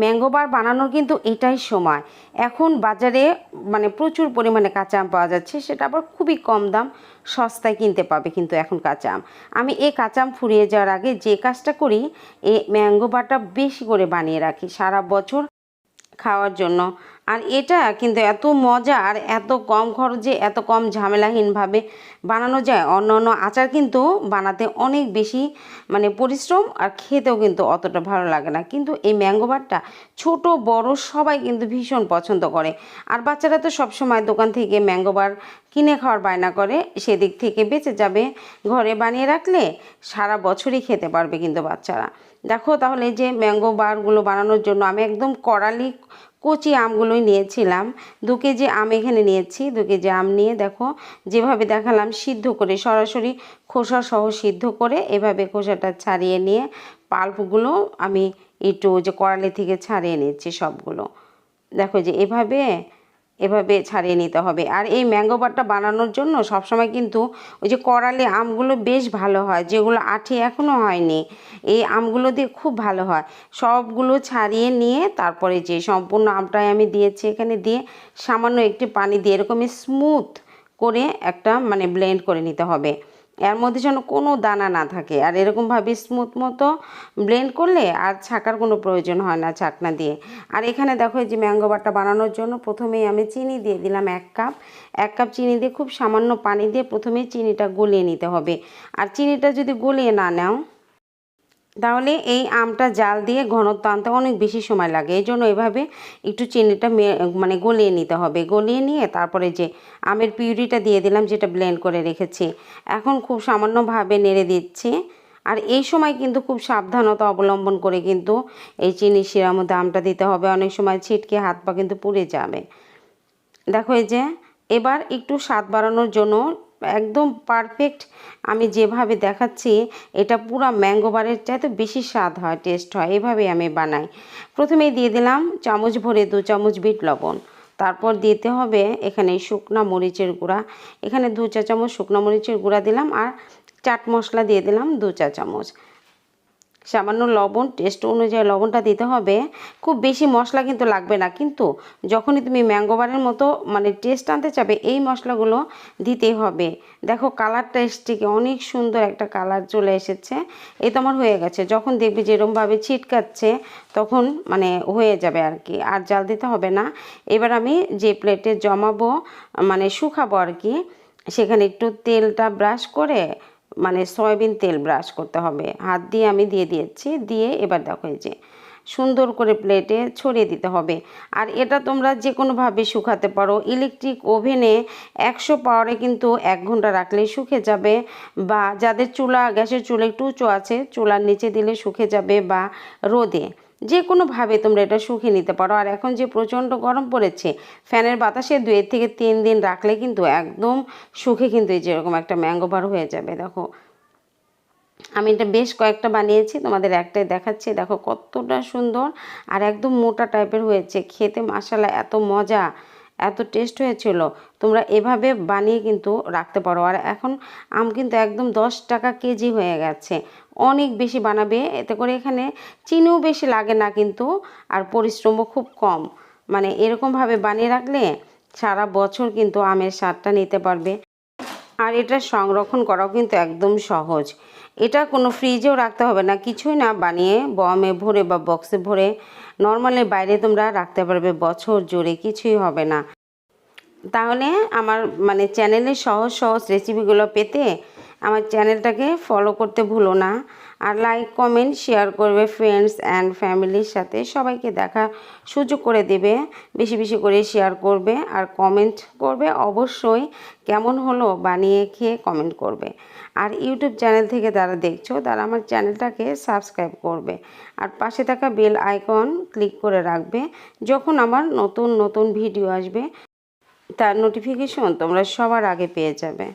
Mango বার বানানোর কিন্তু এটাই সময়। এখন বাজারে মানে প্রচুর পরিমাণে কাঁচা আম পাওয়া যাচ্ছে, সেটা আবার খুবই কম দাম, সস্তায় কিনতে পাবে কিন্তু এখন কাঁচা আম। আমি এই কাঁচা আম ফুরিয়ে যাওয়ার আগে যে কাজটা করি, এই ম্যাঙ্গো বারটা বেশি করে বানিয়ে রাখি। সারা বছর খাওয়ার জন্য আর এটা কিন্তু এত মজা আর এত কম খরচে, এত কম ঝামেলাহীনভাবে বানানো যায়। অন্য অন্য আচার কিন্তু বানাতে অনেক বেশি মানে পরিশ্রম আর খেতেও কিন্তু অতটা ভালো লাগে না। কিন্তু এই ম্যাঙ্গো বারটা ছোট, বড় সবাই কিন্তু ভীষণ পছন্দ করে। আর বাচ্চারা তো সবসময় দোকান থেকে ম্যাঙ্গো বার কিনে খাওয়ার বায়না করে, সেদিক থেকে বেঁচে যাবে। ঘরে বানিয়ে রাখলে সারা বছরই খেতে পারবে কিন্তু বাচ্চারা। দেখো তাহলে যে ম্যাঙ্গো বারগুলো বানানোর জন্য আমি একদম কড়ালি কচি আমগুলোই নিয়েছিলাম। দু কেজি আম এখানে নিয়েছি, দু কেজি আম নিয়ে দেখো যেভাবে দেখালাম সিদ্ধ করে, সরাসরি খোসা সহ সিদ্ধ করে এভাবে খোসাটা ছাড়িয়ে নিয়ে পাল্পগুলো আমি একটু যে কড়ালি থেকে ছাড়িয়ে নিচ্ছি সবগুলো। দেখো যে এভাবে এভাবে ছাড়িয়ে নিতে হবে। আর এই ম্যাঙ্গো বারটা বানানোর জন্য সবসময় কিন্তু ওই যে করালে আমগুলো বেশ ভালো হয়, যেগুলো আঠে এখনও হয়নি। এই আমগুলো দিয়ে খুব ভালো হয়। সবগুলো ছাড়িয়ে নিয়ে তারপরে যে সম্পূর্ণ আমটাই আমি দিয়েছি এখানে দিয়ে সামান্য একটি পানি দিয়ে এরকমই স্মুথ করে একটা মানে ব্লেন্ড করে নিতে হবে। এর মধ্যে যেন কোনো দানা না থাকে। আর এরকমভাবে স্মুথ মতো ব্লেন্ড করলে আর ছাকার কোনো প্রয়োজন হয় না ছাকনা দিয়ে। আর এখানে দেখো এই যে ম্যাঙ্গো বাটা বানানোর জন্য প্রথমেই আমি চিনি দিয়ে দিলাম এক কাপ এক কাপ চিনি দিয়ে খুব সামান্য পানি দিয়ে প্রথমেই চিনিটা গলিয়ে নিতে হবে। আর চিনিটা যদি গলিয়ে না নাও তাহলে এই আমটা জাল দিয়ে ঘনত্ব আনতে অনেক বেশি সময় লাগে। এই জন্য এভাবে একটু চিনিটা মানে গলিয়ে নিতে হবে। গলিয়ে নিয়ে তারপরে যে আমের পিউরিটা দিয়ে দিলাম, যেটা ব্লেন্ড করে রেখেছি, এখন খুব সামান্যভাবে নেড়ে দিচ্ছি। আর এই সময় কিন্তু খুব সাবধানতা অবলম্বন করে কিন্তু এই চিনি শিরার মধ্যে আমটা দিতে হবে। অনেক সময় ছিটকে হাত পা কিন্তু পুড়ে যাবে। দেখো এই যে, এবার একটু স্বাদ বাড়ানোর জন্য একদম পারফেক্ট আমি যেভাবে দেখাচ্ছি, এটা পুরো ম্যাঙ্গো বারের চাইতে বেশি স্বাদ হয় টেস্ট হয় এভাবে আমি বানাই। প্রথমেই দিয়ে দিলাম চামচ ভরে দু চামচ বিট লবণ। তারপর দিতে হবে এখানে শুকনা মরিচের গুঁড়া। এখানে দু চা চামচ শুকনা মরিচের গুঁড়া দিলাম আর চাট মশলা দিয়ে দিলাম দু চা চামচ। সামান্য লবণ টেস্ট অনুযায়ী লবণটা দিতে হবে। খুব বেশি মশলা কিন্তু লাগবে না। কিন্তু যখনই তুমি ম্যাঙ্গোবারের মতো মানে টেস্ট আনতে চাবে, এই মশলাগুলো দিতেই হবে। দেখো কালারটা এসছে অনেক সুন্দর একটা কালার চলে এসেছে। এই তো আমার হয়ে গেছে। যখন দেখবে যেরমভাবে ছিটকাচ্ছে, তখন মানে হয়ে যাবে আর কি আর জাল দিতে হবে না। এবার আমি যে প্লেটে জমাবো মানে শুকাবো আর কি সেখানে একটু তেলটা ব্রাশ করে মানে সয়াবিন তেল ব্রাশ করতে হবে। হাত দিয়ে আমি দিয়ে দিয়েছি, দিয়ে এবার দেখো এই যে সুন্দর করে প্লেটে ছড়িয়ে দিতে হবে। আর এটা তোমরা যে কোনোভাবে শুকাতে পারো। ইলেকট্রিক ওভেনে একশো পাওয়ারে কিন্তু এক ঘণ্টা রাখলে শুকে যাবে বা যাদের চুলা, গ্যাসের চুলা একটু উঁচু আছে, চুলার নিচে দিলে শুকে যাবে বা রোদে। যে কোনোভাবে তোমরা এটা শুকিয়ে নিতে পারো। আর এখন যে প্রচণ্ড গরম পড়েছে, ফ্যানের বাতাসে দুই থেকে তিন দিন রাখলে কিন্তু একদম শুকে কিন্তু এই যেরকম একটা ম্যাঙ্গো হয়ে যাবে, দেখো। আমি এটা বেশ কয়েকটা বানিয়েছি, তোমাদের একটাই দেখাচ্ছি। দেখো কতটা সুন্দর আর একদম মোটা টাইপের হয়েছে। খেতে মশালা এত মজা। এত টেস্ট হয়েছিল, তোমরা এভাবে বানিয়ে কিন্তু রাখতে পারো। আর এখন আম কিন্তু একদম দশ টাকা কেজি হয়ে গেছে। অনেক বেশি বানাবে, এতে করে এখানে চিনিও বেশি লাগে না কিন্তু, আর পরিশ্রমও খুব কম। মানে এরকমভাবে বানিয়ে রাখলে সারা বছর কিন্তু আমের স্বাদটা নিতে পারবে। আর এটা সংরক্ষণ করাও কিন্তু একদম সহজ। এটা কোনো ফ্রিজেও রাখতে হবে না, কিছুই না বানিয়ে বমে ভরে বা বক্সে ভরে নর্মালি বাইরে তোমরা রাখতে পারবে, বছর জুড়ে কিছুই হবে না। তাহলে আমার মানে চ্যানেলের সহজ সহজ রেসিপিগুলো পেতে আমার চ্যানেলটাকে ফলো করতে ভুলো না। আর লাইক কমেন্ট শেয়ার করবে ফ্রেন্ডস অ্যান্ড ফ্যামিলির সাথে। সবাইকে দেখা সুযোগ করে দেবে, বেশি বেশি করে শেয়ার করবে আর কমেন্ট করবে অবশ্যই। কেমন হলো বানিয়ে খেয়ে কমেন্ট করবে। আর ইউটিউব চ্যানেল থেকে যারা দেখছ, তারা আমার চ্যানেলটাকে সাবস্ক্রাইব করবে। আর পাশে থাকা বেল আইকন ক্লিক করে রাখবে। যখন আমার নতুন নতুন ভিডিও আসবে, তার নোটিফিকেশন তোমরা সবার আগে পেয়ে যাবে।